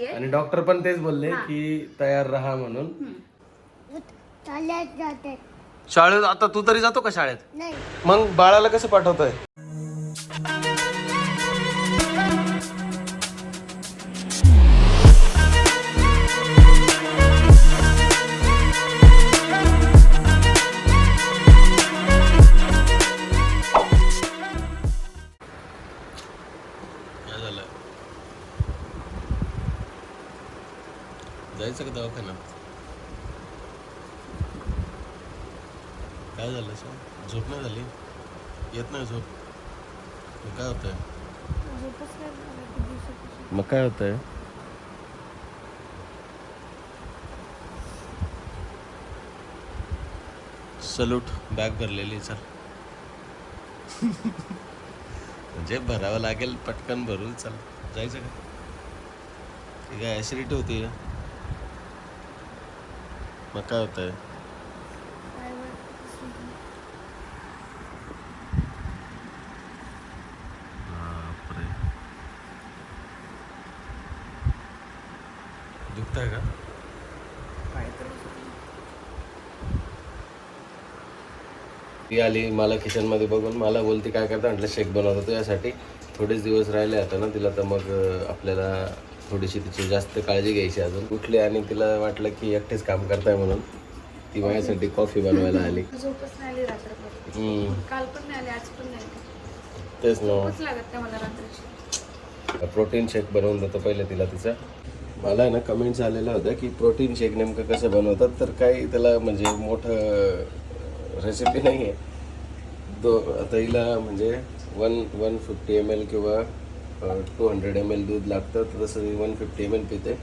झालीये आणि डॉक्टर पण तेच बोलले की तयार राहा म्हणून. चालत जाते. शाळेत? आता तू तरी जातो का शाळेत? नाही. मग बाळाला कसं पाठवतोय? जायचं का दवाखान्यात? काय झालं सर झोप नाही झाली? येत नाही झोप? मग काय होतंय? मग काय होतंय? सलूट बॅग भरलेली चल. म्हणजे भरावं लागेल पटकन भरू चल. जायचं का? ती काय ॲसिडिटी होती मग काय होतंय? बापरे. दुखतंय का? ती आली मला किचनमध्ये बघून मला बोलती काय करता? म्हटलं शेक बनवतो यासाठी थोडेच दिवस राहिले आता ना तिला तर मग आपल्याला थोडीशी तिची जास्त काळजी घ्यायची अजून. उठली आणि तिला वाटलं की एकटेच काम करताय म्हणून ती माझ्यासाठी कॉफी बनवायला आली. तेच ना. प्रोटीन शेक बनवून देतो पहिले तिला तिचा. मला ना कमेंट्स आलेल्या होत्या की प्रोटीन शेक नेमकं कसं बनवतात तर काही त्याला म्हणजे मोठं रेसिपी नाही आहे दो आता हिला म्हणजे one one fifty M L किंवा टू हंड्रेड एम एल दूध लागतं तर तसं वन फिफ्टी एम एल पिते.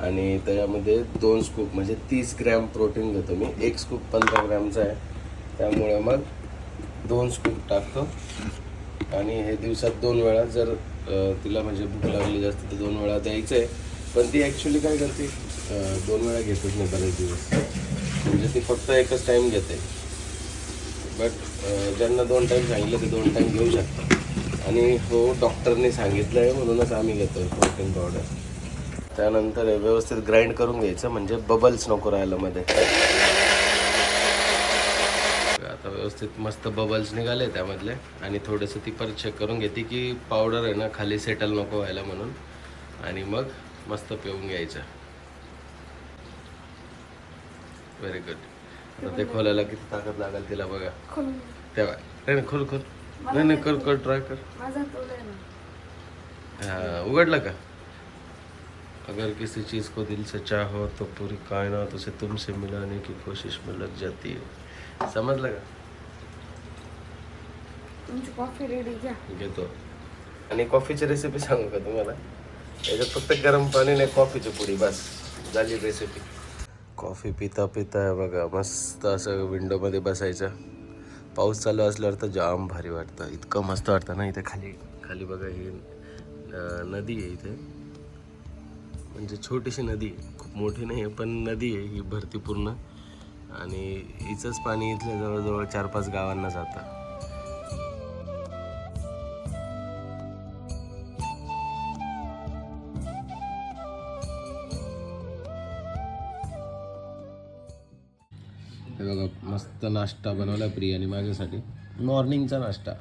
आणि त्याच्यामध्ये दोन स्कूप म्हणजे तीस ग्रॅम प्रोटीन घेतो मी. एक स्कूप पंधरा ग्रॅमचा आहे. त्यामुळे मग दोन स्कूप टाकतो. आणि हे दिवसात दोन वेळा जर तिला म्हणजे भूक लागली जास्त तर दोन वेळा द्यायचं आहे पण ती ॲक्च्युली काय करते दोन वेळा घेतच नाही बरेच दिवस. म्हणजे ती फक्त एकच टाईम घेते. बट ज्यांना दोन टाईम सांगितलं ते दोन टाईम घेऊ शकतात. आणि हो डॉक्टरने सांगितलं आहे म्हणूनच आम्ही घेतो प्रोटीन पावडर त्यानंतर व्यवस्थित ग्राइंड करून घ्यायचं म्हणजे बबल्स नको राहायला मध्ये. आता व्यवस्थित मस्त बबल्स निघाले त्यामधले आणि थोडंसं ती परत चेक करून घेते की पावडर आहे ना खाली सेटल नको व्हायला म्हणून. आणि मग मस्त पिऊन घ्यायचं. व्हेरी गुड आता ते खोलायला किती ताकद लागेल तिला बघा. तेव्हा. नाही खोल खोल. नाही नाही कर कर ट्राय कर. हाँ उगड़ला का? अगर किसी चीज़ को दिल से चाहो तो पूरी कायनात उसे तुमसे मिलाने की कोशिश में लग जाती है। समझ लगा तुमची कॉफी रेडी घ्या. घेतो. आणि कॉफीची रेसिपी सांगू का तुम्हाला? याच्यात फक्त गरम पाणी नाही कॉफीची पुडी बस. झाली रेसिपी कॉफी पिता पिता बघा मस्त असं विंडोमध्ये बसायचं. पाऊस चालू असल्यावर तर जाम भारी वाटतं. इतकं मस्त वाटतं ना इथे खाली खाली बघा ही नदी आहे इथे. म्हणजे छोटीशी नदी आहे. खूप मोठी नाही आहे पण नदी आहे ही भरती पूर्ण. आणि हिचंच पाणी इथल्या जवळजवळ चार पाच गावांना जातं. हे बघा मस्त नाश्ता बनवला प्रियाने माझ्यासाठी. मॉर्निंगचा नाश्ता.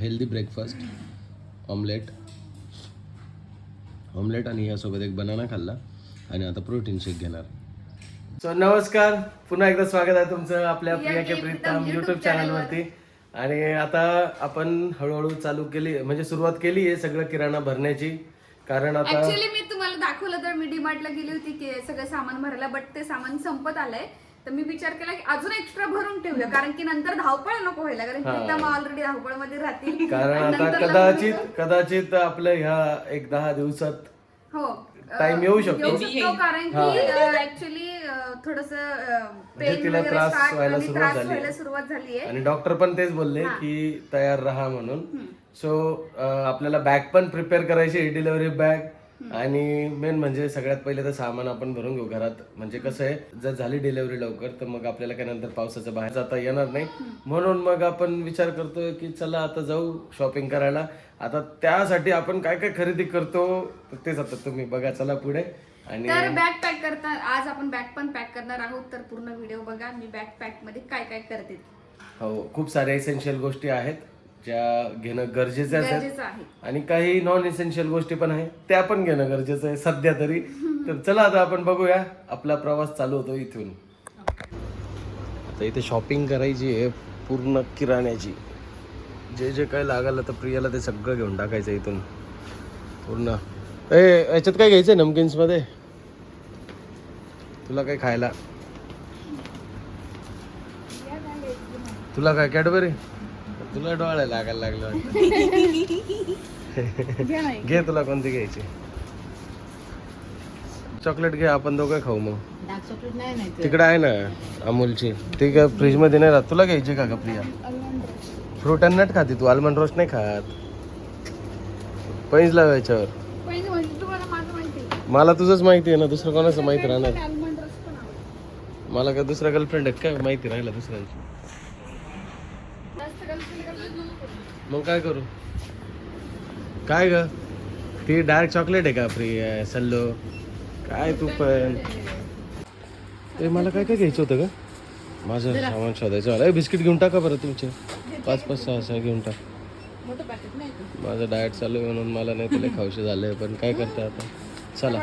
हेल्दी ब्रेकफास्ट ऑमलेट ऑमलेट आणि यासोबत एक बनाना खाल्ला आणि आता प्रोटीन शेक घेणार. सो नमस्कार. पुन्हा एकदा स्वागत आहे तुमचं आपल्या प्रिया के प्रीतम युट्यूब चॅनलवरती आणि आता आपण हळूहळू चालू केली म्हणजे सुरुवात केली आहे सगळं किराणा भरण्याची. कारण आता ऍक्च्युली मी तुम्हाला दाखवलं तर मी डीमार्टला गेली होती की सगळं सामान भरायला बट ते सामान संपत आलंय. तर मी विचार केला की अजून एक्स्ट्रा भरून ठेवूया कारण की नंतर धावपळ नको व्हायला कारण प्रीतम ऑलरेडी धावपळमध्ये राहतील. कारण आणि आता नंतर कदाचित कदाचित आपलं ह्या एक दहा दिवसात हो. टाइम येऊ शकतो. येऊ शकतो कारण की ऍक्च्युली थोडस पेन तिला वगैरे त्रास start व्हायला आणि सुरुवात त्रास झाली. व्हायला सुरुवात झाली आहे. आणि डॉक्टर पण तेच बोलले की तयार राहा म्हणून. सो आपल्याला बॅग पण प्रिपेअर करायची ही डिलिव्हरी बॅग आणि मेन म्हणजे सगळ्यात पहिले तर सामान आपण भरून घेऊ घरात. म्हणजे कसं आहे जर झाली डिलेवरी लवकर तर मग आपल्याला काय नंतर पावसाचं बाहेर जाता येणार नाही. म्हणून मग आपण विचार करतोय की चला आता जाऊ शॉपिंग करायला. आता त्यासाठी आपण काय काय खरेदी करतो तेच आता तुम्ही बघा चला पुढे. आणि तर बॅग पॅक करता आज आपण बॅग पण पॅक करणार आहोत तर पूर्ण व्हिडिओ बघा मी बॅग पॅकमध्ये काय काय करते. हो खूप साऱ्या एसेन्शियल गोष्टी आहेत. ज्या घेणं गरजेचं आहे आणि काही नॉन एसेन्शियल गोष्टी पण आहे त्या पण घेणं गरजेचं आहे सध्या तरी. तर चला आता आपण बघूया आपला प्रवास चालू होतो इथून. आता इथे शॉपिंग करायची आहे पूर्ण किराण्याची. जे जे काय लागलं तर प्रियाला ते सगळं घेऊन टाकायचं इथून. पूर्ण. ए याच्यात काय घ्यायचं नमकिन्समध्ये तुला काय खायला? तुला काय कॅडबरी? तुला डोळ्या लागायला लागलं वाटतं. घे तुला कोणती घ्यायची? चॉकलेट घे आपण दोघं खाऊ मग. तिकडे आहे ना अमूलची. ती काय फ्रीजमध्ये नाही राहत? तुला घ्यायची का प्रिया? फ्रूट अँड नट खाते तू आलमंड रोस्ट नाही खात. पैज लाव याच्यावर. पहिले म्हणजे. मला तुझंच माहिती आहे ना दुसरं कोणाचं माहिती राहणार. मला काय दुसरा गर्लफ्रेंड आहे? काय माहिती राहिला दुसऱ्यांची जास्त girlfriend girlfriend नको. मग काय करू? काय ग? ती डार्क चॉकलेट आहे का प्रिया सल्लो? काय तू पण? ए मला काय काय घ्यायचं होतं का माझं सामान शोधायचं मला बिस्किट घेऊन टाका बरं तुमचे. पाच पाच सहा सहा घेऊन टाक. माझं डाएट चालू आहे म्हणून मला नाही तुला खाऊशी झालंय पण काय करता आता? चला.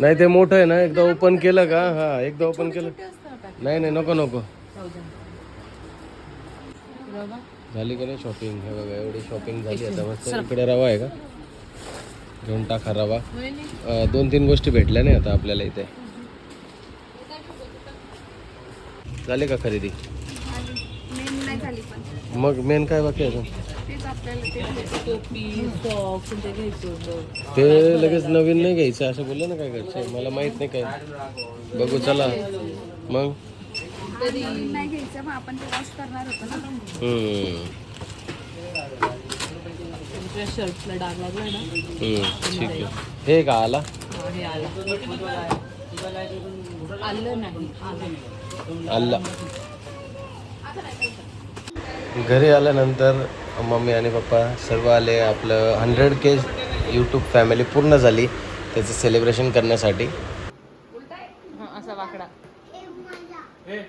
नाही ते मोठं आहे ना एकदा ओपन केलं का? हा एकदा ओपन केलं. नाही नाही नको नको. झाली का नाही शॉपिंग हे बघा एवढी शॉपिंग झाली आता. मस्त इकडे रवा आहे का? घेऊन टाका रवा. दोन तीन गोष्टी भेटल्या नाही आता आपल्याला इथे. झाली का खरेदी? मग मेन काय बाकी आहे अजून? ते लगेच नवीन नाही घ्यायचं. असं बोललं ना काय घरचे. मला माहीत नाही काय बघू चला. मग? नवीन नाही घ्यायचं मग आपण ते वॉश करणार होतो ना. हम्म. शर्टला डाग लागलाय ना? हम्म, ठीक आहे. हे का आला? हे आलं. आलं नाही. आलं आला. घरी आल्यानंतर मम्मी आणि पप्पा सर्व आले. आपलं हंड्रेड के यूट्यूब फॅमिली पूर्ण झाली. त्याचं सेलिब्रेशन करण्यासाठी हं, असा वाकडा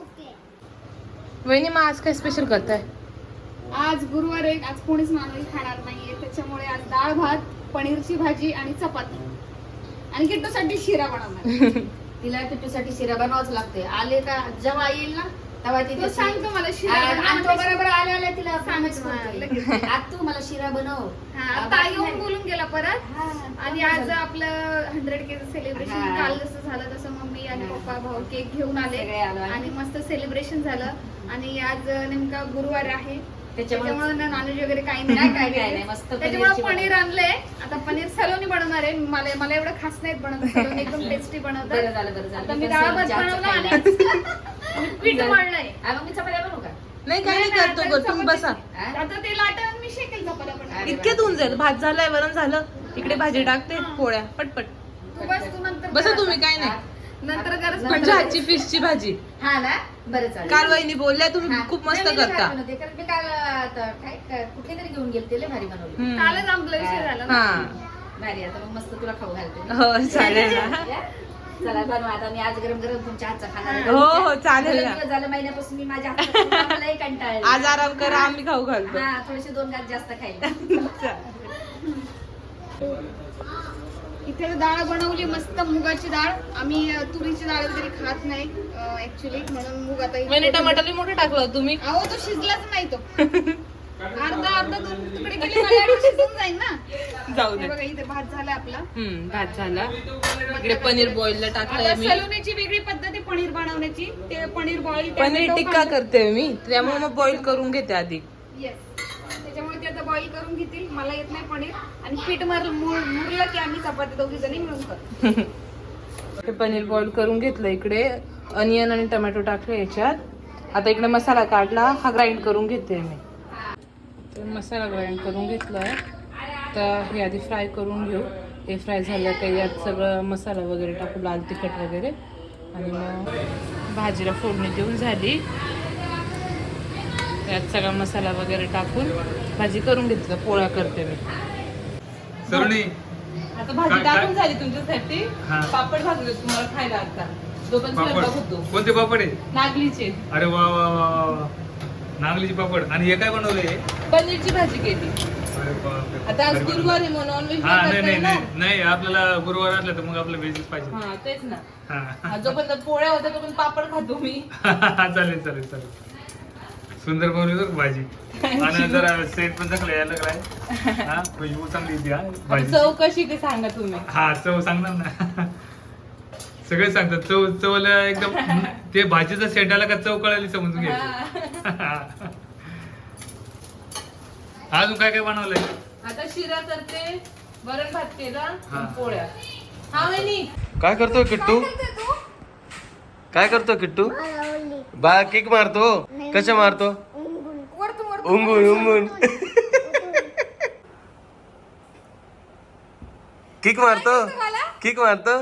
ओके. वहिनी मग आज काय स्पेशल करताय? आज गुरुवार आहे आज कोणीच नॉनव्हेज खाणार नाहीये. त्याच्यामुळे आज डाळ भात पनीरची भाजी आणि चपाती. आणि किट्टूसाठी शिरा बनवणार तिला किट्टूसाठी शिरा बनवावंच लागते आले का जेव्हा येईल ना तेव्हा ती मला शिरा. आणि तो बरोबर आल्या आल्या तिला. आज तू मला शिरा बनव. आता येऊन. बोलून गेला परत. आणि आज आपलं हंड्रेड के सेलिब्रेशन. काल जसं झालं तसं मम्मी आणि. पप्पा भाऊ केक घेऊन आले. आणि- मस्त सेलिब्रेशन झालं. आणि आज नेमका गुरुवार आहे. त्याच्यामुळे नॉनव्हेज वगैरे काही नाही, काय- काय नाही, मस्त त्याच्यामुळे पनीर आणलंय. आता पनीर सलोनी बनवणार आहे. मला मला एवढं खास नाहीत बनवत. एकदम टेस्टी बरं बनवतात झालं बरं झालं. आता मी डाळ भात बनवला आणि पीठ मळलंय मग मी चपात्या बनवू का? नाही काय नाही करतो आता ग तुम्ही बसा? आता ते लाटून मी शेकेल चपात्या पण. अरे इतक्यात होऊन जाईल भात झालाय वरण झालं. इकडे भाजी टाकते पोळ्या. पटपट. तू बस तू नंतर बसा कर. तुम्ही. काय नाही. नंतर गरज म्हणजे आजची फिशची भाजी. हा ना? बरं चालेल. काल वहिनी बोलल्या तुम्ही हा. खूप मस्त नाही, करता. भारी बनवते. कारण मी काल आता काय काय- कुठे तरी घेऊन लय भारी बनवली. हम्म. कालच आमला विषय झाला ना. हा. भारी आता मग मस्त तुला खाऊ घालते हो चालेल ना? चला बनवा आता मी आज गरम गरम तुमच्या हातचा खाणार आहे. हो, हो, चालेल बरेच ना. दिवस झालं महिन्यापासून मी माझ्या हातचा कंटाळले. आज आराम करा आम्ही खाऊ घालतो. हा थोडेसे दोन घात जास्त खाईल. इथे डाळ बनवली मस्त मुगाची डाळ. आम्ही अ, तुरीची डाळ वगैरे खात नाही ऍक्च्युली म्हणून मुग आता इथे- टमाटर मोठं टाकलं तुम्ही? अहो तो शिजलाच नाही तो. अर्धा अर्धा दोन तुकडे केले माझ्याकडे शिजून जाईल ना. जाऊ हे दे बघा इथे भात झाला आपला. हम्म भात झाला. इकडे पनीर बॉईल ला टाकलंय आता मी. वेगळी पद्धत आहे पनीर बनवण्याची. ते पनीर बॉईल पनीर टिक्का करते मी त्यामुळे मग बॉईल करून घेते आधी. येस त्याच्यामुळे ते आता बॉईल करून घेतील. मला येत नाही पनीर. आणि पीठ मार मुर- मुरलं की आम्ही चपाती दोघी जणी मिळून करतो. हे पनीर बॉईल करून घेतलं इकडे. अनियन आणि टोमॅटो टाकले याच्यात. आता इकडे मसाला काढला. हा ग्राइंड करून घेते मी. तर मसाला ग्राइंड करून घेतलाय तर हे आधी फ्राय करून घेऊ. हे फ्राय झालं का यात सगळं मसाला वगैरे टाकू लाल तिखट वगैरे. आणि मग भाजीला फोडणी देऊन झाली. यात सगळा मसाला वगैरे टाकून भाजी करून घेतलं. पोळ्या करते मी. सरोनी आता भाजी टाकून? झाली तुमच्यासाठी. हा. पापड भाजले तुम्हाला खायला आता. जो पण पापड. स्वयंपाक होतो. कोणते पापड आहे? नागलीचे. अरे वा वा वा. नागलीचे पापड. आणि हे काय बनवलंय? पनीरची भाजी केली. अरे बापरे. आता आज. गुरुवार आहे म्हणून नॉनव्हेज हा नाही नाही नाही नाही आपल्याला गुरुवार असलं तर मग आपलं व्हेजच पाहिजे. हा तेच ना. हा. हा, जोपर्यंत पोळ्या होत्या तोपर्यंत पापड खातो मी. चालेल चालेल चालेल. सुंदर बनवली बरं भाजी. आणि जरा सेट पण चांगलं यायला लागलाय हा चांगली येते हा आता भाजी. चव कशी ते सांगा तुम्ही. हा चव सांगणार ना. सगळे सांगतात. चव चवला एकदम ते भाजीचा सेट आला का चव कळाली समजून घ्यायची. अजून काय काय बनवलंय? आता शिरा करते वरण भात केला हा. पोळ्या. हा वहिनी. काय करतोय किट्टू? काय करतोय किट्टू? बा किक मारतो. कशा मारतो? उंगून. उंगून किक मारतो. किक मारतो.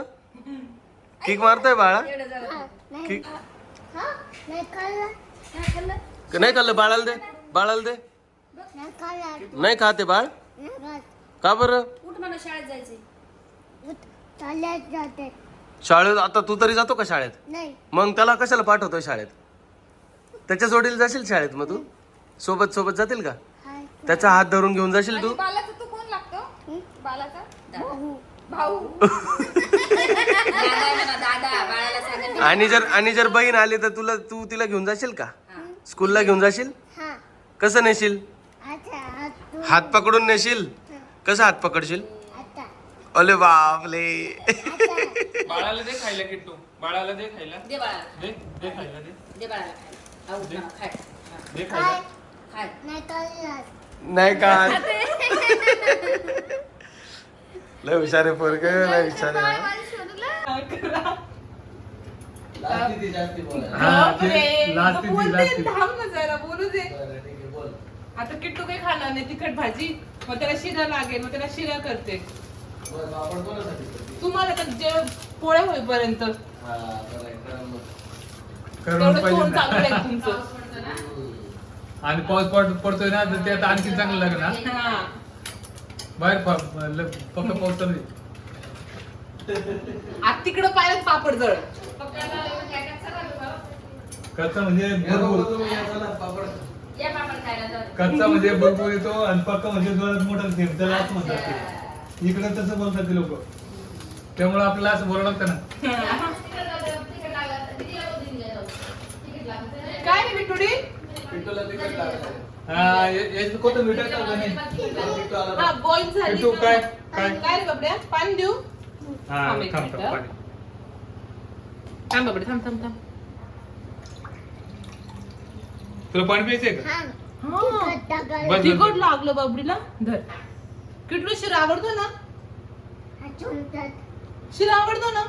किक मारतोय बाळा. किक हा? नाही खाल्लं. नाही खाल्लं. नाही खाल्लं बाळाला दे. बाळाला दे. नाही खाते बाळ. का बरं? शाळेत आता तू तरी जातो का शाळेत? नाही. मग त्याला कशाला पाठवतोय शाळेत? त्याच्या जोडीला जाशील शाळेत मग तू? सोबत सोबत जातील का? त्याचा हात धरून घेऊन जाशील तू? बालाचा भाऊ. भाऊ दादा म्हणा दादा बाळाला सांगा आणि जर आणि जर बहीण आली तर तुला तू तिला घेऊन जाशील का? स्कूलला घेऊन जाशील? हा. कसं नेशील? आता आता हात पकडून नेशील? कसं हात पकडशील? आता. अले बापले बाळाला दे खायला किट्टू. बाळाला दे खायला. दे बाळाला. दे दे खायला दे. दे बाळाला खायला. खाय. हा, दे काय खायला. खाय. नाही नाही का? लय हुशारे पोरग लय हुशारे हा, बापरे. ते last ती- बोलते, last ती. थांब ना जरा बोलू दे. आता किट्टू काही खाणार नाही तिखट भाजी मग त्याला शिरा लागेल मग त्याला शिरा करते. तुम्हाला तर जे पोळ्या होईपर्यंत. करून तेवढं आहे ना. तुमचं. आणि पाऊस पड पडतोय ना तर ते आता आणखी चांगलं लागेल ना? हा. बाहेर प- ल- फक्त पाऊस चालू. आता तिकडं पाहिलं पापड जळ कच्चा म्हणजे भरपूर. कच्चा म्हणजे भरपूर येतो आणि पक्का म्हणजे जोरात मोठा थेंब त्याला असं म्हणतात ते. इकडे तसं बोलतात ते लोक. त्यामुळे आपल्याला असं बोलावं लागतं ना. काय रे बिटुडी हा, हा बॉईल झाली? काय? काय? काय बाबड्या? पाणी देऊ? हा थांब एक थांब मिनिट. थांब तुला पाणी प्यायचंय का? हा. हा. तिखट टाकायला बस, बस, तिखट बस. लागलं बाबडीला. धर. किटलो शिरा आवडतो ना? हा शिरा आवडतो ना?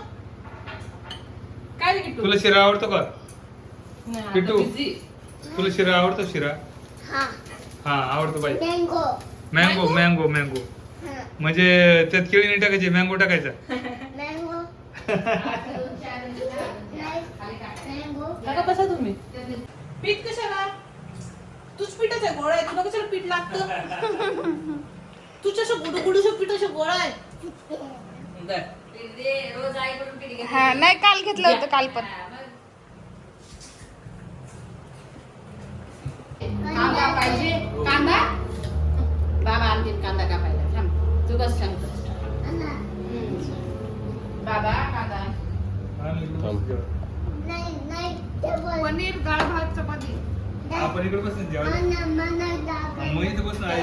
काय रे तुला शिरा आवडतो का? नाही, आता busy. तुला शिरा आवडतो शिरा? हा. हा आवडतो बाई. मँगो मँगो मँगो मँगो म्हणजे त्यात केळी नाही टाकायची मँगो टाकायचा. मँगो नाही मँगो काका बसा तुम्ही. पीठ कशाला? तूच पिठाच आहे गोळा आहे तुला कशाला पीठ लागतं? तुझ्या असं गुडू गुडूचं पीठ असं गोळा आहे. हा नाही काल घेतलं होतं काल पण. कांदा पाहिजे. कांदा? बाबा आणतील कांदा कापायला. थांब. तू सांगतो. बाबा कांदा. पनीर डाळ भात चपाती. आपण इकडे बसून जेवण. बसून आहे